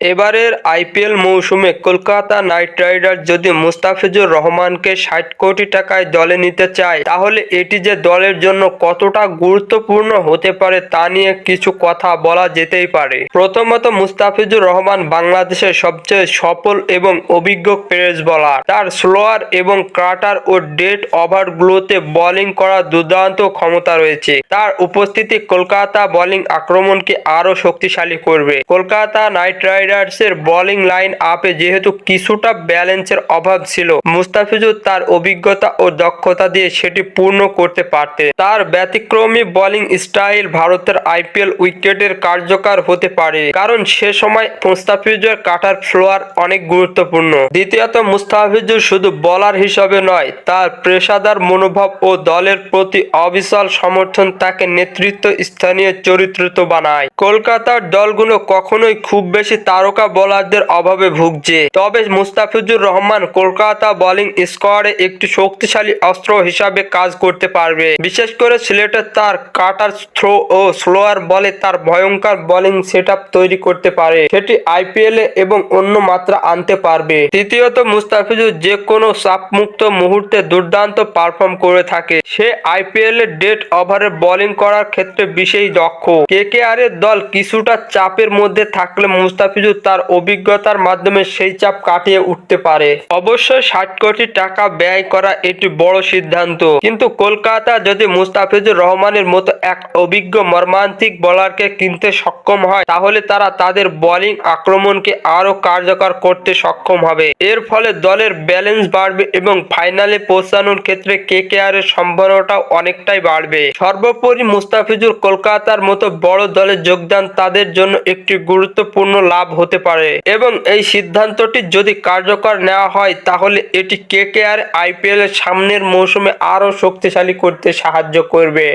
এবারের আইপিএল মৌসুমে Kolkata Knight Riders যদি মুস্তাফিজুর রহমানকে ষাট কোটি টাকায় দলে নিতে চায়, তাহলে এটি যে দলের জন্য কতটা গুরুত্বপূর্ণ হতে পারে তা নিয়ে কিছু কথা বলা যেতেই পারে। প্রথমত, মুস্তাফিজুর রহমান বাংলাদেশের সবচেয়ে সফল এবং অভিজ্ঞ পেস বলার। তার স্লোয়ার এবং কাটার ও ডেট ওভারগুলোতে বোলিং করার দুর্দান্ত ক্ষমতা রয়েছে। তার উপস্থিতি কলকাতা বোলিং আক্রমণকে আরও শক্তিশালী করবে। কলকাতা নাইট রাইডার্সের বোলিং লাইন আপে যেহেতু কিছুটা ব্যালেন্সের অভাব ছিল, মুস্তাফিজুর তার অভিজ্ঞতা ও দক্ষতা দিয়ে সেটি পূর্ণ করতে পারতে তার ব্যতিক্রমী বোলিং স্টাইল ভারতের আইপিএল উইকেটের কার্যকর হতে পারে, কারণ সে সময় মুস্তাফিজুর কাটার ফ্লোয়ার অনেক গুরুত্বপূর্ণ। দ্বিতীয়ত, মুস্তাফিজুর শুধু বলার হিসাবে নয়, তার পেশাদার মনোভাব ও দলের প্রতি অবিচল সমর্থন তাকে নেতৃত্ব স্থানীয় চরিত্রিত বানায়। কলকাতার দলগুলো কখনোই খুব বেশি তারকা বোলারদের অভাবে ভুগছে। তবে মুস্তাফিজুর রহমান কলকাতা বোলিং স্কোয়াডে একটি শক্তিশালী অস্ত্র হিসাবে কাজ করতে পারবে। বিশেষ করে সিলেটে তার কাটার থ্রো ও স্লোয়ার বলে তার ভয়ঙ্কর বোলিং সেটআপ তৈরি করতে পারে। সেটি আইপিএল এ এবং অন্য মাত্রা আনতে পারবে। তৃতীয়ত, মুস্তাফিজুর যে কোনো চাপমুক্ত মুহূর্তে দুর্দান্ত পারফর্ম করে থাকে। সে আইপিএল এর ডেট ওভারে বোলিং করার ক্ষেত্রে বিশেষ দক্ষ। কে কে কেকেআর এর দল কিছুটা চাপের মধ্যে থাকলে মুস্তাফিজুর তার অভিজ্ঞতার মাধ্যমে সেই চাপ কাটিয়ে উঠতে পারে। অবশ্যই ষাট কোটি টাকা ব্যয় করা এটি বড় সিদ্ধান্ত। কিন্তু কলকাতা যদি মুস্তাফিজুর রহমানের মতো এক অভিজ্ঞ মর্মান্তিক বোলারকে কিনতে সক্ষম হয়, তাহলে তারা তাদের বোলিং আক্রমণকে আরও কার্যকর করতে সক্ষম হবে। এর ফলে দলের ব্যালেন্স বাড়বে এবং ফাইনালে পৌঁছানোর ক্ষেত্রে কেকেআর এর সম্ভাবনাটাও অনেকটাই বাড়বে। সর্বোপরি মুস্তাফিজুর কলকাতার মতো বড় দলে যোগদান তাদের জন্য একটি গুরুত্বপূর্ণ লাভ হতে পারে। এবং এই সিদ্ধান্তটি যদি কার্যকর নেওয়া হয়, তাহলে এটি কেকেআর আইপিএল এর সামনের মৌসুমে আরও শক্তিশালী করতে সাহায্য করবে।